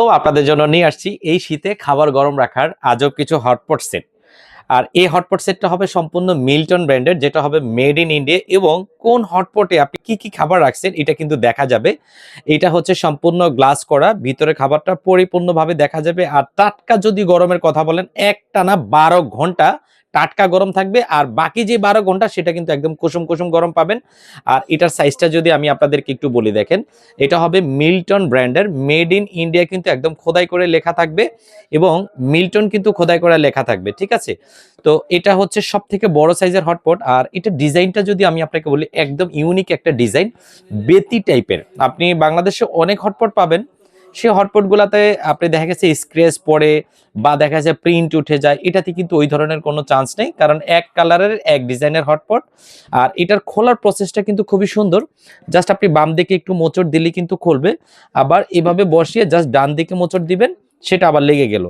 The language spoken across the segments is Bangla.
তো আপনাদের জন্য নিয়ে আসছি এই শীতে খাবার গরম রাখার আজব কিছু হটপট সেট আর এই হটপট সেটটা হবে সম্পূর্ণ মিল্টন ব্র্যান্ডের যেটা হবে মেড ইন ইন্ডিয়া এবং কোন হটপটে আপনি কি কি খাবার রাখছেন এটা কিন্তু দেখা যাবে। এটা হচ্ছে সম্পূর্ণ গ্লাস করা, ভিতরে খাবারটা পরিপূর্ণভাবে দেখা যাবে। আর টাটকা যদি গরমের কথা বলেন, একটানা বারো ঘণ্টা টাটকা গরম থাকবে আর বাকি যে বারো ঘণ্টা সেটা কিন্তু একদম কুসুম কুসুম গরম পাবেন। আর এটার সাইজটা যদি আমি আপনাদেরকে একটু বলি দেখেন, এটা হবে মিল্টন ব্র্যান্ডের মেড ইন ইন্ডিয়া কিন্তু একদম খোদাই করে লেখা থাকবে এবং মিল্টন কিন্তু খোদাই করে লেখা থাকবে, ঠিক আছে? তো এটা হচ্ছে সব থেকে বড় সাইজের হটপট আর এটা ডিজাইনটা যদি আমি আপনাকে বলি, একদম ইউনিক একটা ডিজাইন বেতি টাইপের আপনি বাংলাদেশে অনেক হটপট পাবেন। সেই হটপটগুলোতে আপনি দেখা গেছে স্ক্রেচ পড়ে বা দেখা যাচ্ছে প্রিন্ট উঠে যায়, এটাতে কিন্তু ওই ধরনের কোনো চান্স নেই, কারণ এক কালারের এক ডিজাইনের হটপট আর এটার খোলার প্রসেসটা কিন্তু খুবই সুন্দর। জাস্ট আপনি বাম দিকে একটু মোচড় দিলে কিন্তু খুলবে, আবার এভাবে বসিয়ে জাস্ট ডান দিকে মোচড় দিবেন, সেটা আবার লেগে গেল।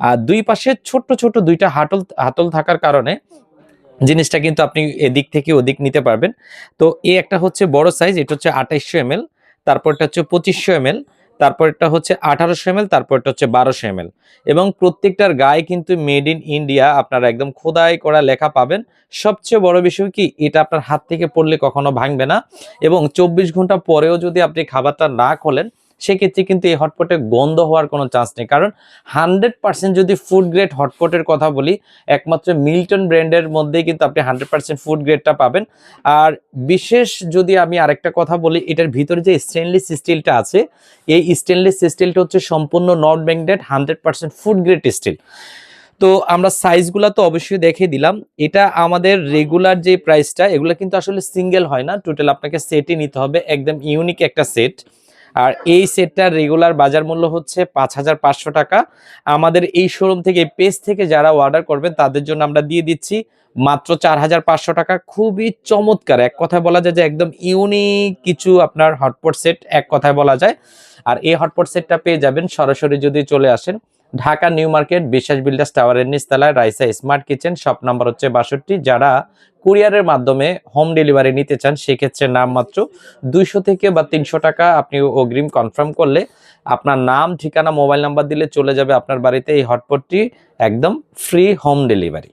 আর দুই পাশে ছোট্ট ছোট দুইটা হাতল হাতল থাকার কারণে জিনিসটা কিন্তু আপনি এদিক থেকে ওদিক নিতে পারবেন। তো এই একটা হচ্ছে বড় সাইজ এটা হচ্ছে আঠাইশশো এম তারপরটা হচ্ছে পঁচিশশো এম তারপরটা হচ্ছে আঠারোশো এম তারপরটা হচ্ছে বারোশো এম এবং প্রত্যেকটার গায়ে কিন্তু মেড ইন ইন্ডিয়া আপনারা একদম খোদাই করা লেখা পাবেন। সবচেয়ে বড় বিষয় কি, এটা আপনার হাত থেকে পড়লে কখনো ভাঙবে না। এবং চব্বিশ ঘণ্টা পরেও যদি আপনি খাবারটা না খোলেন সেক্ষেত্রে কিন্তু এই হটপটে গন্ধ হওয়ার কোনো চান্স নেই। কারণ হান্ড্রেড পার্সেন্ট যদি ফুড গ্রেড হটপটের কথা বলি, একমাত্র মিল্টন ব্র্যান্ডের মধ্যেই কিন্তু আপনি হান্ড্রেড পার্সেন্ট ফুড গ্রেডটা পাবেন। আর বিশেষ যদি আমি আরেকটা কথা বলি, এটার ভিতরে যে স্টেনলেস স্টিলটা আছে, এই স্টেনলেস স্টিলটা হচ্ছে সম্পূর্ণ not branded hundred percent food grade steel তো আমরা সাইজগুলো তো অবশ্যই দেখে দিলাম। এটা আমাদের রেগুলার যে প্রাইসটা এগুলো কিন্তু আসলে সিঙ্গেল হয় না। টোটাল আপনাকে সেটই নিতে হবে। একদম ইউনিক একটা সেট আর এই সেটটার রেগুলার বাজার মূল্য হচ্ছে পাঁচ হাজার পাঁচশো টাকা। আমাদের এই শোরুম থেকে পেজ থেকে যারা অর্ডার করবেন, তাদের জন্য আমরা দিয়ে দিচ্ছি মাত্র চার হাজার পাঁচশো টাকা। খুবই চমৎকার। এক কথায় বলা যায় যে একদম ইউনিক কিছু আপনার হটপট সেট এক কথায় বলা যায়। আর এই হটপট সেটটা পেয়ে যাবেন। সরাসরি যদি চলে আসেন Dhaka New Market Biswas Builders টাওয়ারের নিচতলায় Raisa Smart Kitchen, shop number হচ্ছে বাষট্টি, যারা কুরিয়ারের মাধ্যমে হোম ডেলিভারি নিতে চান, সেক্ষেত্রে নাম মাত্র দুইশো থেকে বা তিনশো টাকা আপনি অগ্রিম কনফার্ম করলে আপনার নাম, ঠিকানা, মোবাইল নাম্বার দিলে চলে যাবে আপনার বাড়িতে এই হটপটটি একদম ফ্রি হোম ডেলিভারি।